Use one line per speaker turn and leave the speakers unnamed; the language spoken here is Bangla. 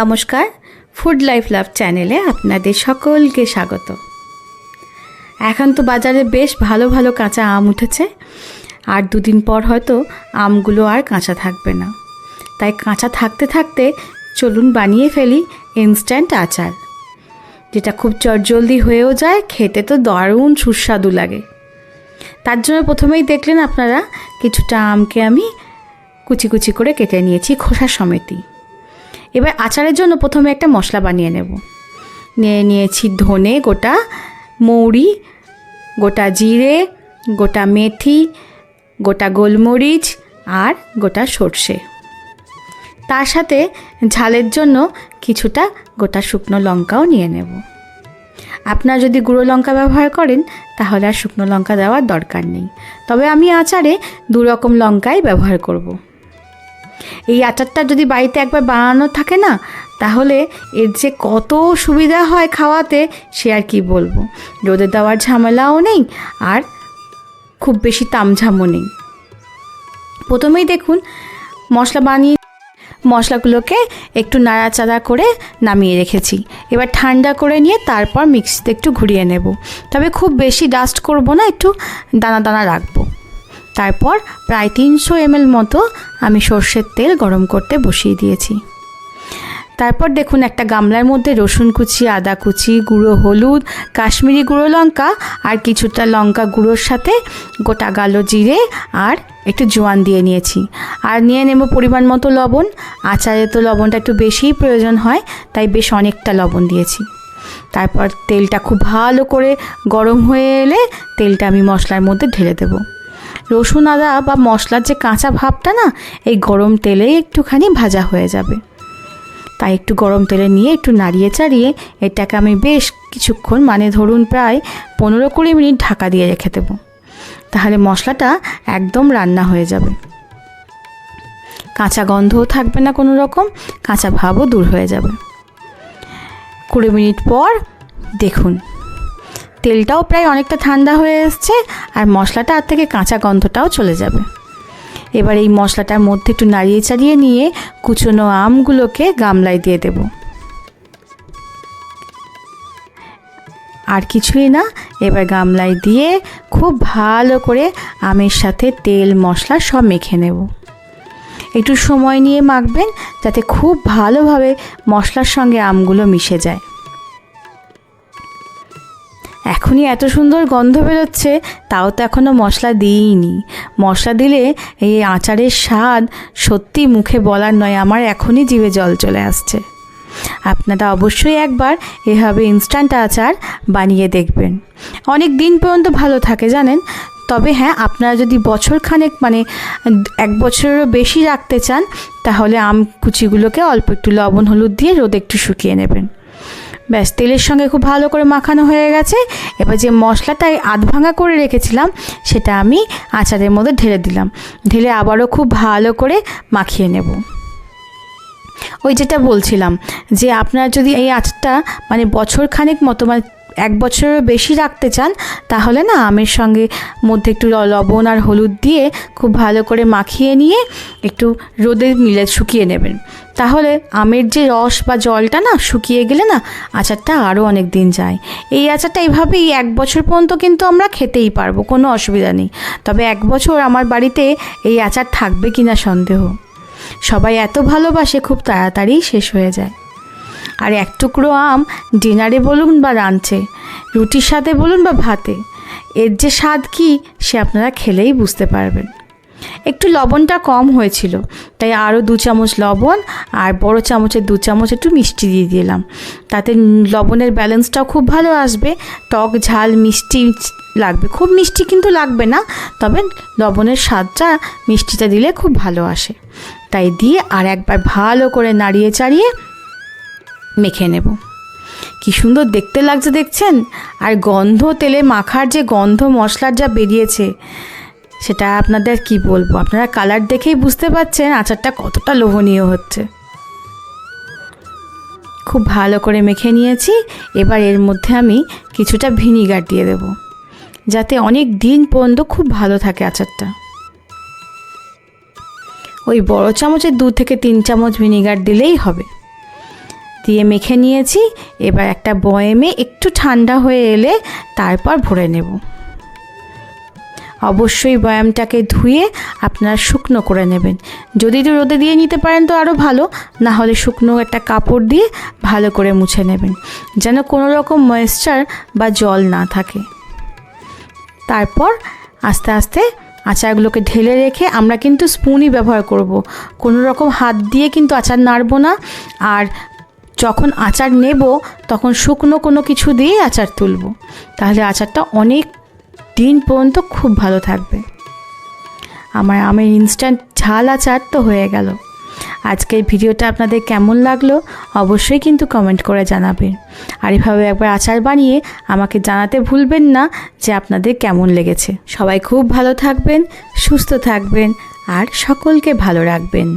নমস্কার ফুড লাইফ লাভ চ্যানেলে আপনাদের সকলকে স্বাগত। এখন তো বাজারে বেশ ভালো ভালো কাঁচা আম উঠেছে, আর দুদিন পর হয়তো আমগুলো আর কাঁচা থাকবে না। তাই কাঁচা থাকতে থাকতে চলুন বানিয়ে ফেলি ইনস্ট্যান্ট আচার, যেটা খুব চটজলদি হয়েও যায়, খেতে তো দারুণ সুস্বাদু লাগে। তার জন্য প্রথমেই দেখলেন আপনারা, কিছুটা আমকে আমি কুচি কুচি করে কেটে নিয়েছি খোসা সমেতই এবার আচারের জন্য প্রথমে একটা মশলা বানিয়ে নেব। নিয়ে নিয়েছি ধনে, গোটা মৌরি, গোটা জিরে, গোটা মেথি, গোটা গোলমরিচ আর গোটা সর্ষে। তার সাথে ঝালের জন্য কিছুটা গোটা শুকনো লঙ্কাও নিয়ে নেব। আপনারা যদি গুঁড়ো লঙ্কা ব্যবহার করেন, তাহলে আর শুকনো লঙ্কা দেওয়ার দরকার নেই। তবে আমি আচারে দু রকম লঙ্কাই ব্যবহার করব। এই আচারটা যদি বাড়িতে একবার বানানো থাকে না, তাহলে এর যে কত সুবিধা হয় খাওয়াতে সে আর কি বলব? রোদে দেওয়ার ঝামেলাও নেই আর খুব বেশি তামঝামও নেই। প্রথমেই দেখুন, মশলা বানিয়ে, মশলাগুলোকে একটু নাড়াচাড়া করে নামিয়ে রেখেছি। এবার ঠান্ডা করে নিয়ে তারপর মিক্সিতে একটু ঘুরিয়ে নেব। তবে খুব বেশি ডাস্ট করব না, একটু দানা দানা রাখব। তারপর প্রায় তিনশো এমএল মতো আমি সর্ষের তেল গরম করতে বসিয়ে দিয়েছি। তারপর দেখুন একটা গামলার মধ্যে রসুন কুচি, আদা কুচি, গুঁড়ো হলুদ, কাশ্মীরি গুঁড়ো লঙ্কা আর কিছুটা লঙ্কা গুঁড়োর সাথে গোটা গালো জিরে আর একটু জোয়ান দিয়ে নিয়েছি। আর নিয়ে নেব পরিমাণ মতো লবণ। আচারে তো লবণটা একটু বেশিই প্রয়োজন হয়, তাই বেশ অনেকটা লবণ দিয়েছি। তারপর তেলটা খুব ভালো করে গরম হয়ে এলে তেলটা আমি মশলার মধ্যে ঢেলে দেবো। রসুন আদা বা মশলার যে কাঁচা ভাবটা না, এই গরম তেলেই একটুখানি ভাজা হয়ে যাবে। তাই একটু গরম তেলে নিয়ে একটু নাড়িয়ে চাড়িয়ে এটাকে আমি বেশ কিছুক্ষণ মানে ধরুন প্রায় পনেরো কুড়ি মিনিট ঢাকা দিয়ে রেখে দেবো। তাহলে মশলাটা একদম রান্না হয়ে যাবে। কাঁচা গন্ধও থাকবে না কোনো রকম, কাঁচা ভাবও দূর হয়ে যাবে। কুড়ি মিনিট পর দেখুন তেলটাও প্রায় অনেকটা ঠান্ডা হয়ে এসছে আর মশলাটা আর থেকে কাঁচা গন্ধটাও চলে যাবে। এবার এই মশলাটার মধ্যে একটু নাড়িয়ে চাড়িয়ে নিয়ে কুচনো আমগুলোকে গামলায় দিয়ে দেব। আর কিছুই না, এবার গামলায় দিয়ে খুব ভালো করে আমের সাথে তেল, মশলা সব মেখে নেব। একটু সময় নিয়ে মাখবেন যাতে খুব ভালোভাবে মশলার সঙ্গে আমগুলো মিশে যায়। এখনই এত সুন্দর গন্ধ বেরোচ্ছে, তাও তো এখনও মশলা দিইনি। মশলা দিলে এই আচারের স্বাদ সত্যি মুখে বলার নয়, আমার এখনই জিভে জল চলে আসছে। আপনারা অবশ্যই একবার এভাবে ইনস্ট্যান্ট আচার বানিয়ে দেখবেন। অনেক দিন পর্যন্ত ভালো থাকে, জানেন? তবে হ্যাঁ আপনারা যদি বছর খানেক মানে এক বছরেরও বেশি রাখতে চান, তাহলে আম কুচিগুলোকে অল্প একটু লবণ, হলুদ দিয়ে রোদে একটু শুকিয়ে নেবেন। ব্যাস, তেলের সঙ্গে খুব ভালো করে মাখানো হয়ে গেছে। এবার যে মশলাটাই আধ ভাঙা করে রেখেছিলাম, সেটা আমি আচারের মধ্যে ঢেলে দিলাম। ঢেলে আবারও খুব ভালো করে মাখিয়ে নেব। ওই যেটা বলছিলাম, যে আপনার যদি এই আচারটা মানে বছর খানেক মতো মানে এক বছরেরও বেশি রাখতে চান, তাহলে না আমের সঙ্গে মধ্যে একটু লবণ আর হলুদ দিয়ে খুব ভালো করে মাখিয়ে নিয়ে একটু রোদে মিলে শুকিয়ে নেবেন। তাহলে আমের যে রস বা জলটা না শুকিয়ে গেলে না আচারটা আরও অনেক দিন যায়। এই আচারটা এইভাবেই এক বছর পর্যন্ত কিন্তু আমরা খেতেই পারব, কোনো অসুবিধা নেই। তবে এক বছর আমার বাড়িতে এই আচার থাকবে কি না সন্দেহ। সবাই এত ভালোবাসে খুব তাড়াতাড়ি শেষ হয়ে যায়। আর এক টুকরো আম ডিনারে বলুন বা রাঁধছে, রুটির সাথে বলুন বা ভাতে, এর যে স্বাদ কী সে আপনারা খেলেই বুঝতে পারবেন। একটু লবণটা কম হয়েছিল। তাই আরও দু চামচ লবণ আর বড় চামচের দু চামচ একটু মিষ্টি দিয়ে দিলাম। তাতে লবণের ব্যালেন্সটাও খুব ভালো আসবে। টক, ঝাল, মিষ্টি লাগবে। খুব মিষ্টি কিন্তু লাগবে না, তবে লবণের স্বাদটা মিষ্টিটা দিলে খুব ভালো আসে। তাই দিয়ে আর একবার ভালো করে নাড়িয়ে চাড়িয়ে মেখে নেব। কি সুন্দর দেখতে লাগছে দেখছেন? আর গন্ধ, তেলে মাখার যে গন্ধ, মশলার যা বেরিয়েছে সেটা আপনাদের কি বলব? আপনারা কালার দেখেই বুঝতে পারছেন আচারটা কতটা লোভনীয় হচ্ছে। খুব ভালো করে মেখে নিয়েছি, এবার এর মধ্যে আমি কিছুটা ভিনিগার দিয়ে দেব, যাতে অনেক দিন পর্যন্ত খুব ভালো থাকে আচারটা। ওই বড় চামচের দু থেকে তিন চামচ ভিনিগার দিলেই হবে। দিয়ে মেখে নিয়েছি, এবার একটা বয়েমে একটু ঠান্ডা হয়ে এলে তারপর ভরে নেব। অবশ্যই বয়ামটাকে ধুয়ে আপনারা শুকনো করে নেবেন। যদি রোদে দিয়ে নিতে পারেন তো আরও ভালো, না হলে শুকনো একটা কাপড় দিয়ে ভালো করে মুছে নেবেন, যেন কোনো রকম ময়েশ্চার বা জল না থাকে। তারপর আস্তে আস্তে আচারগুলোকে ঢেলে রেখে আমরা কিন্তু স্পুনই ব্যবহার করব। কোনো রকম হাত দিয়ে কিন্তু আচার নাড়বো না, আর যখন আচার নেব তখন শুকনো কোনো কিছু দিয়ে আচার তুলব। তাহলে আচারটা অনেক দিন পর্যন্ত খুব ভালো থাকবে। আমার আমের ইনস্ট্যান্ট ঝাল আচার তো হয়ে গেল। আজকের ভিডিওটা আপনাদের কেমন লাগল অবশ্যই কিন্তু কমেন্ট করে জানাবেন। আর এভাবে একবার আচার বানিয়ে আমাকে জানাতে ভুলবেন না যে আপনাদের কেমন লেগেছে। সবাই খুব ভালো থাকবেন, সুস্থ থাকবেন, আর সকলকে ভালো রাখবেন।